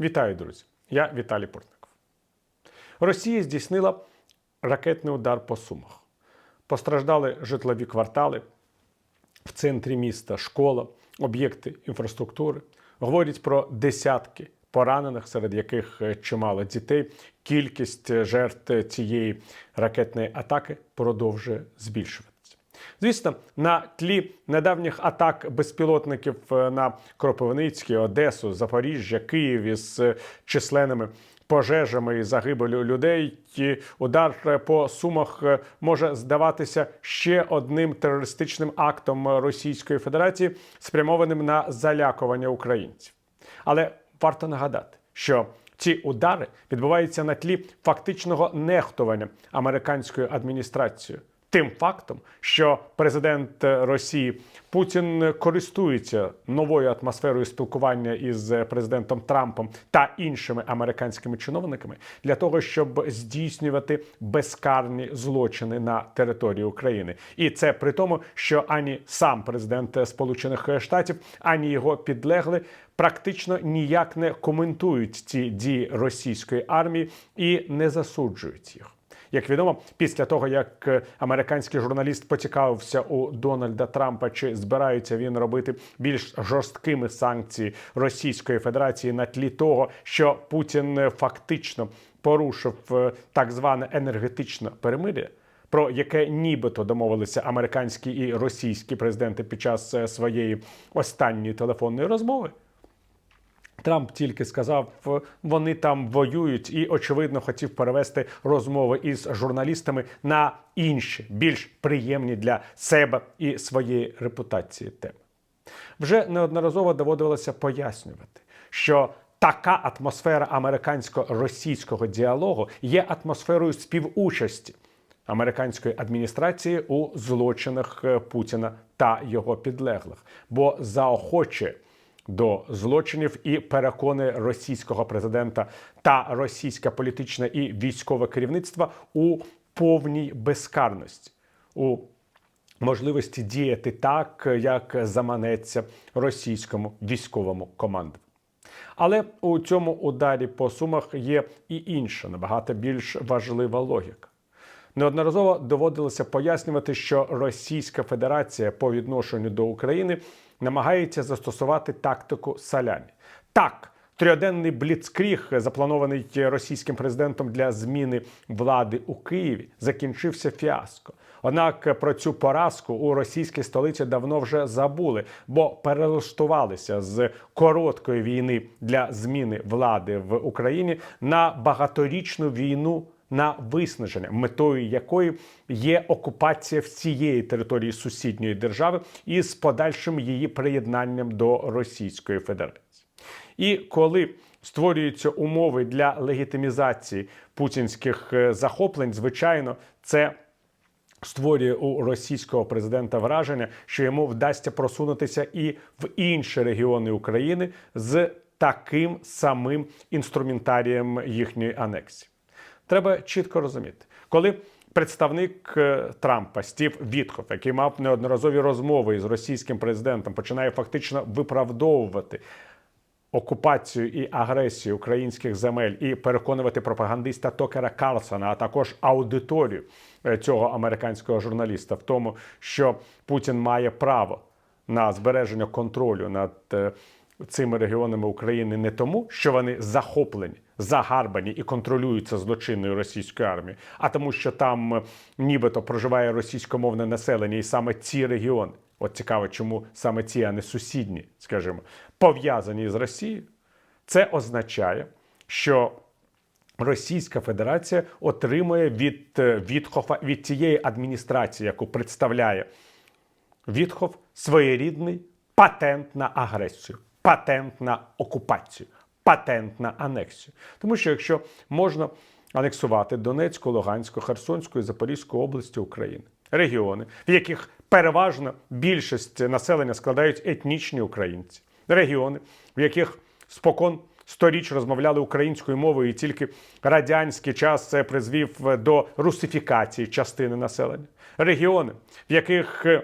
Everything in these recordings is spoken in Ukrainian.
Вітаю, друзі! Я Віталій Портников. Росія здійснила ракетний удар по Сумах. Постраждали житлові квартали в центрі міста, школа, об'єкти інфраструктури. Говорять про десятки поранених, серед яких е, чимало дітей. Кількість жертв цієї ракетної атаки продовжує збільшуватися. Звісно, на тлі недавніх атак безпілотників е, на Кропивницький, Одесу, Запоріжжя, Київ із е, численними пожежами і загибелю людей. Удар е, по сумах може здаватися ще одним терористичним актом Російської Федерації, спрямованим на залякування українців. Але варто нагадати, що ці удари відбуваються на тлі фактичного нехтування американською адміністрацією. Тим фактом, що президент Росії Путін користується новою атмосферою спілкування із президентом Трампом та іншими американськими чиновниками для того, щоб здійснювати безкарні злочини на території України, і це при тому, що ані сам президент Сполучених Штатів, ані його підлегли практично ніяк не коментують ці дії російської армії і не засуджують їх. Як відомо, після того як е, американський журналіст поцікавився у Дональда Трампа, чи збирається він робити більш жорсткими санкції Російської Федерації на тлі того, що Путін е, фактично порушив е, так зване енергетичне перемир'я, про яке нібито домовилися американські і російські президенти під час своєї останньої телефонної розмови. Трамп тільки сказав, «В- вони там воюють, і очевидно хотів перевести розмови із журналістами на інші, більш приємні для себе і своєї репутації теми. Вже неодноразово доводилося пояснювати, що така атмосфера американсько-російського діалогу є атмосферою співучасті американської адміністрації у злочинах е, Путіна та його підлеглих, бо заохочує до злочинів і переконує російського президента та російське політичне і військове керівництво у повній безкарності. у можливості діяти так, як заманеться російському військовому командуванню. Але у цьому ударі по сумах є і інша, набагато більш важлива логіка. Неодноразово доводилося пояснювати, що Російська Федерація по відношенню до України намагається застосувати тактику салямі. Так, трьоденний бліцкріг, запланований російським президентом для зміни влади у Києві, закінчився фіаско. Однак про цю поразку у російській столиці давно вже забули, бо перелаштувалися з короткої війни для зміни влади в Україні на багаторічну війну на виснаження, метою якої є окупація всієї території сусідньої держави із подальшим її приєднанням до Російської Федерації. І коли створюються умови для легітимізації путінських е, захоплень, звичайно, це створює у російського президента враження, що йому вдасться просунутися і в інші регіони України з таким самим інструментарієм їхньої анексії. Треба чітко розуміти, коли представник е, Трампа Стів Вітхоф, який мав неодноразові розмови із російським президентом, починає фактично виправдовувати окупацію і агресію українських земель і переконувати пропагандиста Токера Карлсона, а також аудиторію е, цього американського журналіста в тому, що Путін має право на збереження контролю над е, цими регіонами України не тому, що вони захоплені, загарбані і контролюються злочинною російською армією, а тому, що там е, нібито проживає російськомовне населення, і саме ці регіони. От цікаво, чому саме ці, а не сусідні, скажімо, пов'язані з Росією. Це означає, що Російська Федерація отримує від е, Вітхофа, від цієї адміністрації, яку представляє Вітхоф, своєрідний патент на агресію, патент на окупацію, патент на анексію. Тому що якщо можна анексувати Донецьку, Луганську, Херсонську і Запорізьку області України, регіони, в яких переважно більшість населення складають етнічні українці, регіони, в яких спокон сторіч розмовляли українською мовою, і тільки радянський час це призвів до русифікації частини населення, регіони, в яких е,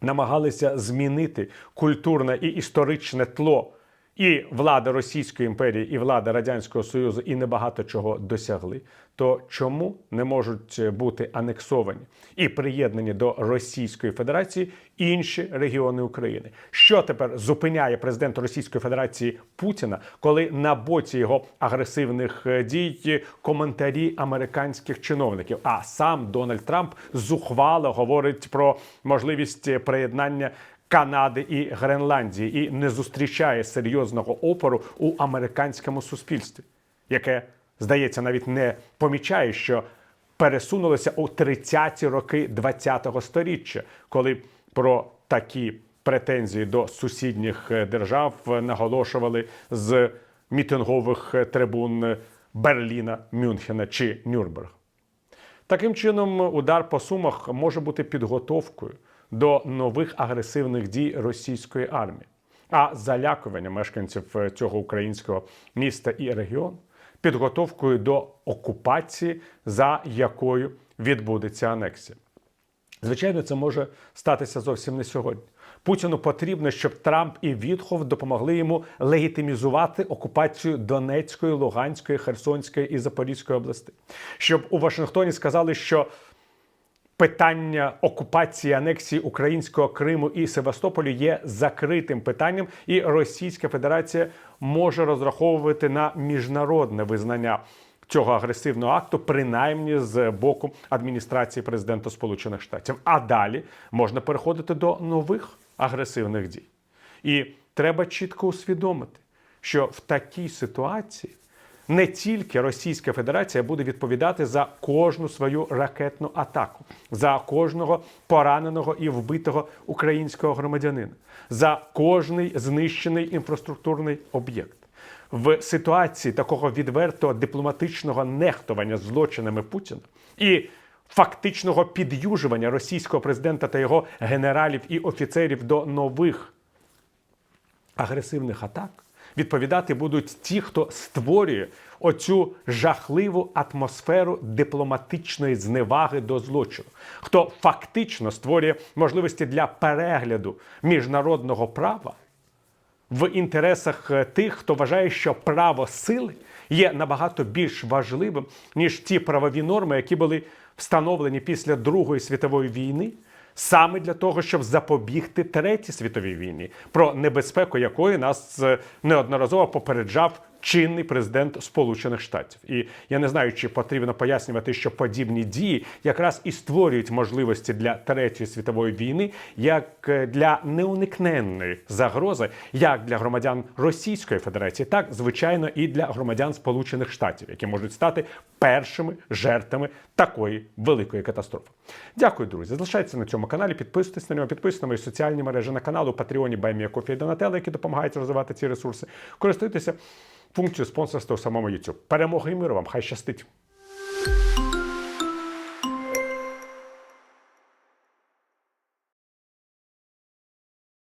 намагалися змінити культурне і історичне тло і влада Російської імперії, і влада Радянського Союзу і небагато чого досягли, то чому не можуть бути анексовані і приєднані до Російської Федерації інші регіони України? Що тепер зупиняє президента Російської Федерації Путіна, коли на боці його агресивних е, дій коментарі американських чиновників? А сам Дональд Трамп зухвало говорить про можливість приєднання. Канади і Гренландії і не зустрічає серйозного опору у американському суспільстві, яке здається навіть не помічає, що пересунулося у 30-ті роки 20-го сторіччя, коли про такі претензії до сусідніх е, держав наголошували з мітингових е, трибун Берліна, Мюнхена чи Нюрнберга. Таким чином, удар по сумах може бути підготовкою до нових агресивних дій російської армії, а залякування мешканців е, цього українського міста і регіону підготовкою до окупації, за якою відбудеться анексія. Звичайно, це може статися зовсім не сьогодні. Путіну потрібно, щоб Трамп і Вітхов допомогли йому легітимізувати окупацію Донецької, Луганської, Херсонської і Запорізької областей. Щоб у Вашингтоні сказали, що питання окупації анексії українського Криму і Севастополю є закритим питанням, і Російська Федерація може розраховувати на міжнародне визнання цього агресивного акту, принаймні з боку адміністрації президента Сполучених Штатів. А далі можна переходити до нових агресивних дій. І треба чітко усвідомити, що в такій ситуації не тільки Російська Федерація буде відповідати за кожну свою ракетну атаку, за кожного пораненого і вбитого українського громадянина, за кожний знищений інфраструктурний об'єкт. В ситуації такого відвертого дипломатичного нехтування злочинами Путіна і фактичного підюжування російського президента та його генералів і офіцерів до нових агресивних атак відповідати будуть ті, хто створює оцю жахливу атмосферу дипломатичної зневаги до злочину, хто фактично створює можливості для перегляду міжнародного права в інтересах е, тих, хто вважає, що право сили є набагато більш важливим ніж ті правові норми, які були встановлені після Другої світової війни. Саме для того, щоб запобігти третій світовій війні, про небезпеку якої нас е, неодноразово попереджав чинний президент Сполучених Штатів. І я не знаю, чи потрібно пояснювати, що подібні дії якраз і створюють можливості для третьої світової війни, як е, для неуникненної загрози, як для громадян Російської Федерації, так звичайно і для громадян Сполучених Штатів, які можуть стати першими жертвами такої великої катастрофи. Дякую, друзі. Залишайтеся на цьому каналі. Підписуйтесь на нього, підписуйтесь на мої соціальні мережі на каналу Патреоні Баймія Кофі і Донателла, які допомагають розвивати ці ресурси. Користуйтеся функцією спонсорства у самому YouTube. Перемоги і миру вам! Хай щастить!